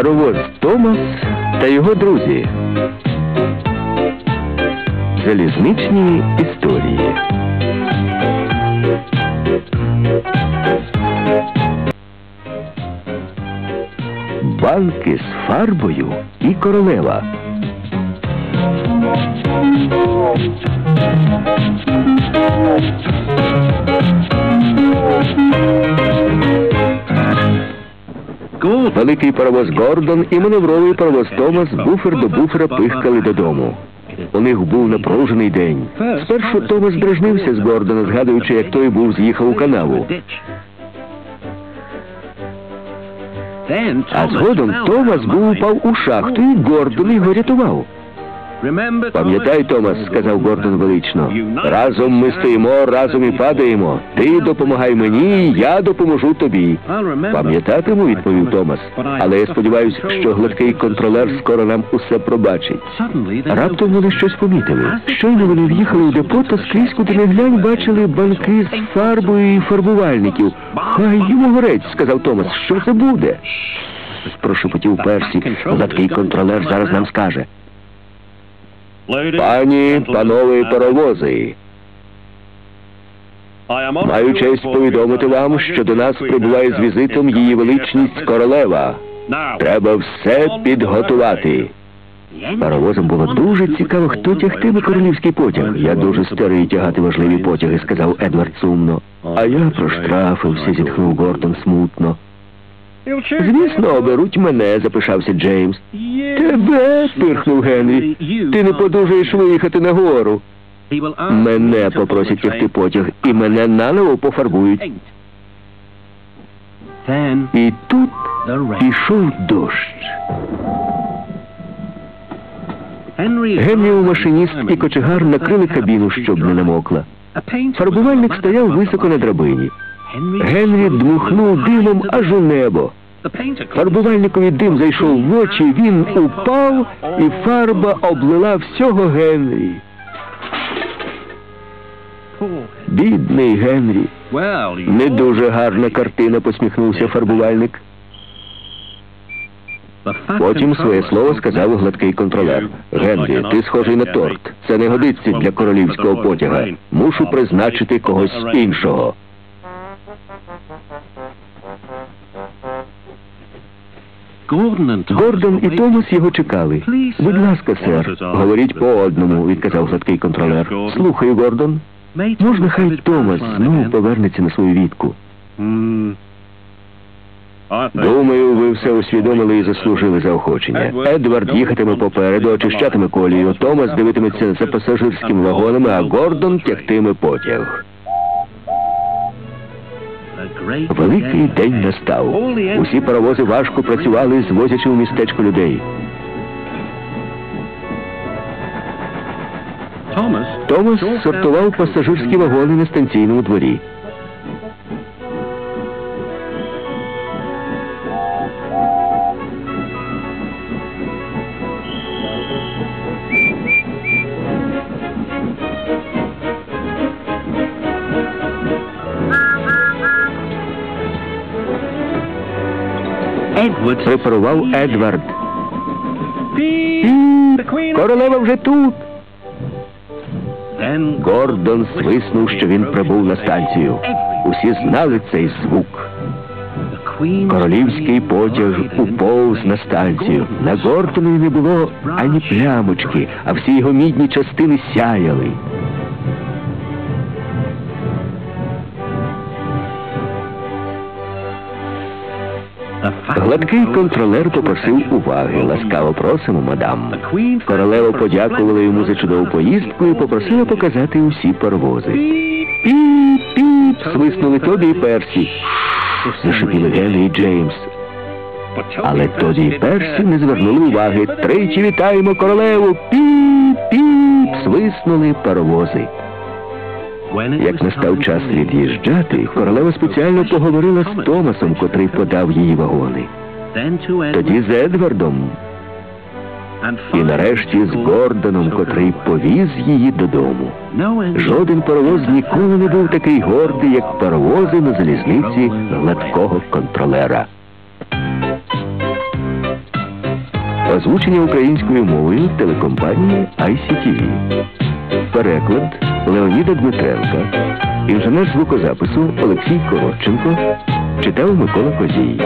Паровоз Томас та його друзі. Залізничні історії. Банки з фарбою і королева. Великий паровоз Гордон і маневровий паровоз Томас буфер до буфера пихкали додому. У них був напружений день. Спершу Томас дражнився з Гордона, згадуючи, як той був з'їхав у канаву. А згодом Томас був упав у шахту, і Гордон його рятував. Пам'ятай, Томас, сказав Гордон велично, разом ми стоїмо, разом і падаємо. Ти допомагай мені, я допоможу тобі. Пам'ятатиму, відповів Томас. Але я сподіваюся, що гладкий контролер скоро нам усе пробачить. Раптом вони щось помітили. Щойно вони в'їхали у депо, то скрізь, куди не глянь, бачили банки з фарбою і фарбувальників. Хай йому горець, сказав Томас. Що це буде? Прошепотів Персі. Гладкий контролер зараз нам скаже. Пані, панове паровози, маю честь повідомити вам, що до нас прибуває з візитом її величність королева. Треба все підготувати. Паровозам було дуже цікаво, хто тягтиме королівський потяг. Я дуже старий тягати важливі потяги, сказав Едвард сумно. А я проштрафився, зітхнув Гордон смутно. Звісно, оберуть мене, запишався Джеймс. Тебе, пирхнув Генрі. Ти не подужаєш виїхати на гору. Мене попросять тягти потяг, і мене наново пофарбують. І тут пішов дощ. Генрі у машиніст і кочегар накрили кабіну, щоб не намокла. Фарбувальник стояв високо на драбині. Генрі дмухнув димом аж у небо. Фарбувальникові дим зайшов в очі, він упав, і фарба облила всього Генрі. Бідний Генрі. Не дуже гарна картина, посміхнувся фарбувальник. Потім своє слово сказав гладкий контролер. Генрі, ти схожий на торт. Це не годиться для королівського потяга. Мушу призначити когось іншого. Гордон і Томас його чекали. Будь ласка, сер, говоріть по одному, відказав гладкий контролер. Слухай, Гордон. Можна хай Томас знову повернеться на свою відку. Думаю, ви все усвідомили і заслужили заохочення. Едвард їхатиме попереду, очищатиме колію, Томас дивитиметься за пасажирськими вагонами, а Гордон тягтиме потяг. Великий день настав. Усі паровози важко працювали, звозячи у містечко людей. Томас сортував пасажирські вагони на станційному дворі. Припарував Едвард. Королева вже тут. Гордон свиснув, що він прибув на станцію. Усі знали цей звук. Королівський потяг уповз на станцію. На Гордонові не було ані плямочки, а всі його мідні частини сяяли. Гладкий контролер попросив уваги. Ласкаво просимо, мадам. Королева подякувала йому за чудову поїздку і попросила показати усі паровози. Піп-піп, свиснули Тобі і Персі. Зашипіли Генрі і Джеймс. Але Тоді і Персі не звернули уваги. Тричі вітаємо королеву. Піп-піп, свиснули паровози. Як настав час від'їжджати, королева спеціально поговорила з Томасом, котрий подав її вагони. Тоді з Едвардом. І нарешті з Гордоном, котрий повіз її додому. Жоден паровоз ніколи не був такий гордий, як паровози на залізниці гладкого контролера. Озвучення українською мовою телекомпанії ICTV. Переклад Леоніда Дмитренка. Інженер звукозапису Олексій Коротченко. Читав Микола Козій.